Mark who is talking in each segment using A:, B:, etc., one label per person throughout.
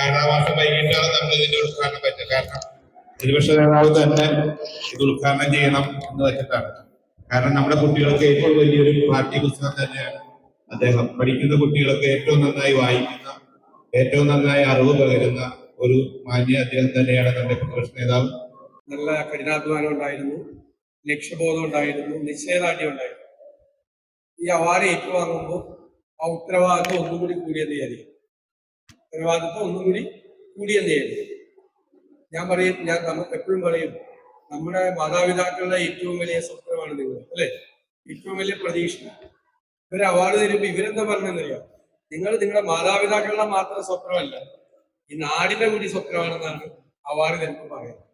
A: കാലതാമസം വൈകിട്ടാണ് നമ്മൾ ഇതിന്റെ ഉദ്ഘാടനം പറ്റുക കാരണം പ്രതിപക്ഷ നേതാവ് തന്നെ ഇത് ഉദ്ഘാടനം ചെയ്യണം എന്ന് വെച്ചിട്ടാണ്. കാരണം നമ്മുടെ കുട്ടികൾക്ക് ഏറ്റവും വലിയൊരു പാർട്ടി പുസ്തകം തന്നെയാണ് അദ്ദേഹം. പഠിക്കുന്ന കുട്ടികൾക്ക് ഏറ്റവും നന്നായി വായിക്കുന്ന ഏറ്റവും നന്നായി അറിവ് പകരുന്ന ഒരു മാന്യ അദ്ദേഹം തന്നെയാണ് നമ്മുടെ പ്രതിപക്ഷ നേതാവ്.
B: നല്ല കഠിനാധ്വാനം ഉണ്ടായിരുന്നു ലക്ഷ്യബോധം ഉണ്ടായിരുന്നു നിശ്ചയദാർഢ്യം ഉണ്ടായിരുന്നു. ഈ അവാർഡ് ഏറ്റുവാങ്ങുമ്പോൾ ആ ഉത്തരവാദിത്വം ഒന്നും കൂടി കൂടിയെന്ന് വിചാരിക്കും ഉത്തരവാദിത്വം ഒന്നും കൂടി വിചാരിക്കും ഞാൻ പറയും ഞാൻ നമുക്ക് എപ്പോഴും പറയും നമ്മുടെ മാതാപിതാക്കളുടെ ഏറ്റവും വലിയ സ്വപ്നമാണ് നിങ്ങൾ അല്ലെ? ഏറ്റവും വലിയ പ്രതീക്ഷ. ഇവർ അവാർഡ് തരുമ്പോൾ ഇവരെന്താ പറഞ്ഞെന്നറിയാം നിങ്ങൾ നിങ്ങളുടെ മാതാപിതാക്കളുടെ മാത്രം സ്വപ്നമല്ല ഈ നാടിന്റെ കൂടി സ്വപ്നമാണെന്നാണ് അവാർഡ് തരുമ്പോൾ പറയുന്നത്.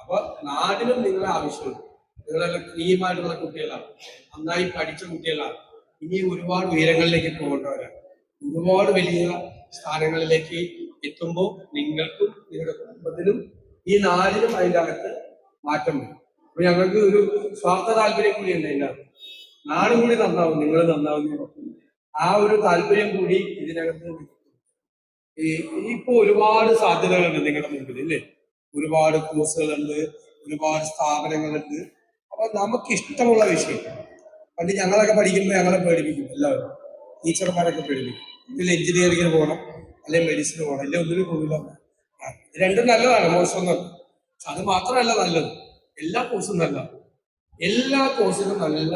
B: അപ്പൊ നാടിനും നിങ്ങളെ ആവശ്യമുണ്ട് നിങ്ങളെല്ലാം ക്രീമായിട്ടുള്ള കുട്ടികളാണ് നന്നായി പഠിച്ച കുട്ടികളാണ്. ഇനി ഒരുപാട് ഉയരങ്ങളിലേക്ക് പോകേണ്ടവരാണ്. ഒരുപാട് വലിയ സ്ഥാനങ്ങളിലേക്ക് എത്തുമ്പോൾ നിങ്ങൾക്കും നിങ്ങളുടെ കുടുംബത്തിനും ഈ നാലിനും അതിന്റെ അകത്ത് മാറ്റം വരും. അപ്പൊ ഞങ്ങൾക്ക് ഒരു സ്വാർത്ഥ താല്പര്യം കൂടി ഉണ്ട് അതിന്റെ അകത്ത് നാടും കൂടി നന്നാവും നിങ്ങൾ നന്നാവും ആ ഒരു താല്പര്യം കൂടി ഇതിനകത്ത് ഇപ്പൊ ഒരുപാട് സാധ്യതകളുണ്ട് നിങ്ങളുടെ മുമ്പിൽ ഇല്ലേ? ഒരുപാട് കോഴ്സുകളുണ്ട് ഒരുപാട് സ്ഥാപനങ്ങളുണ്ട്. അപ്പൊ നമുക്ക് ഇഷ്ടമുള്ള വിഷയം. പണ്ട് ഞങ്ങളൊക്കെ പഠിക്കുമ്പോൾ ഞങ്ങളെ പേടിപ്പിക്കും എല്ലാവരും. ടീച്ചർമാരൊക്കെ പേടിപ്പിക്കും. ഇതിൽ എഞ്ചിനീയറിംഗിന് പോകണം അല്ലെങ്കിൽ മെഡിസിന് പോകണം അല്ലെങ്കിൽ ഒന്നിനും പോകില്ല. രണ്ടും നല്ലതാണ് മോശമൊന്നും പക്ഷെ അത് മാത്രമല്ല നല്ലത്. എല്ലാ കോഴ്സും നല്ല എല്ലാ കോഴ്സിനും നല്ല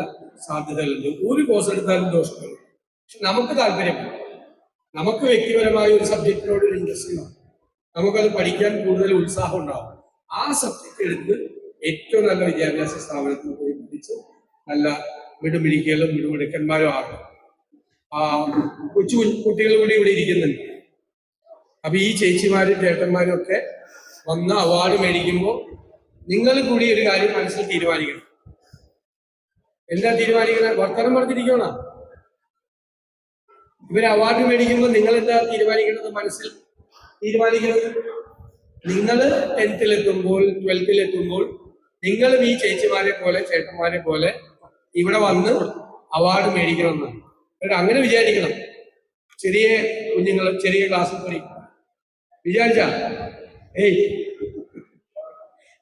B: സാധ്യതകളുണ്ട്. ഒരു കോഴ്സ് എടുത്താലും ദോഷങ്ങളുണ്ട് പക്ഷെ നമുക്ക് താല്പര്യമില്ല നമുക്ക് വ്യക്തിപരമായ ഒരു സബ്ജക്റ്റിനോട് ഒരു ഇൻട്രസ്റ്റ് ഉണ്ടാവും നമുക്കത് പഠിക്കാൻ കൂടുതൽ ഉത്സാഹം ഉണ്ടാവും. ആ സബ്ജക്റ്റ് എടുത്ത് ഏറ്റവും നല്ല വിദ്യാഭ്യാസ സ്ഥാപനത്തിൽ പോയി പഠിച്ച് നല്ല വിടുമിടിക്കലും വിടുമിടുക്കന്മാരും ആകണം. ആ കൊച്ചു കുട്ടികൾ കൂടി ഇവിടെ ഇരിക്കുന്നുണ്ട്. അപ്പൊ ഈ ചേച്ചിമാരും ചേട്ടന്മാരും ഒക്കെ വന്ന് അവാർഡ് മേടിക്കുമ്പോൾ നിങ്ങൾ കൂടി ഒരു കാര്യം മനസ്സിൽ തീരുമാനിക്കണം. എന്താ തീരുമാനിക്കുന്നത്? വർത്തനം പറഞ്ഞിരിക്കണം ഇവർ അവാർഡ് മേടിക്കുമ്പോൾ നിങ്ങൾ എന്താ തീരുമാനിക്കുന്നത് മനസ്സിൽ? തീരുമാനിക്കുന്നത് നിങ്ങൾ ടെൻത്തിലെത്തുമ്പോൾ ട്വൽത്തിലെത്തുമ്പോൾ നിങ്ങളും ഈ ചേച്ചിമാരെ പോലെ ചേട്ടന്മാരെ പോലെ ഇവിടെ വന്ന് അവാർഡ് മേടിക്കണമെന്നാണ്. അങ്ങനെ വിചാരിക്കണം. ചെറിയ കുഞ്ഞുങ്ങൾ ചെറിയ ക്ലാസ്സിൽ പഠിക്കും. വിചാരിച്ച? ഏയ്.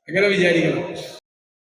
B: അങ്ങനെ വിചാരിക്കണം.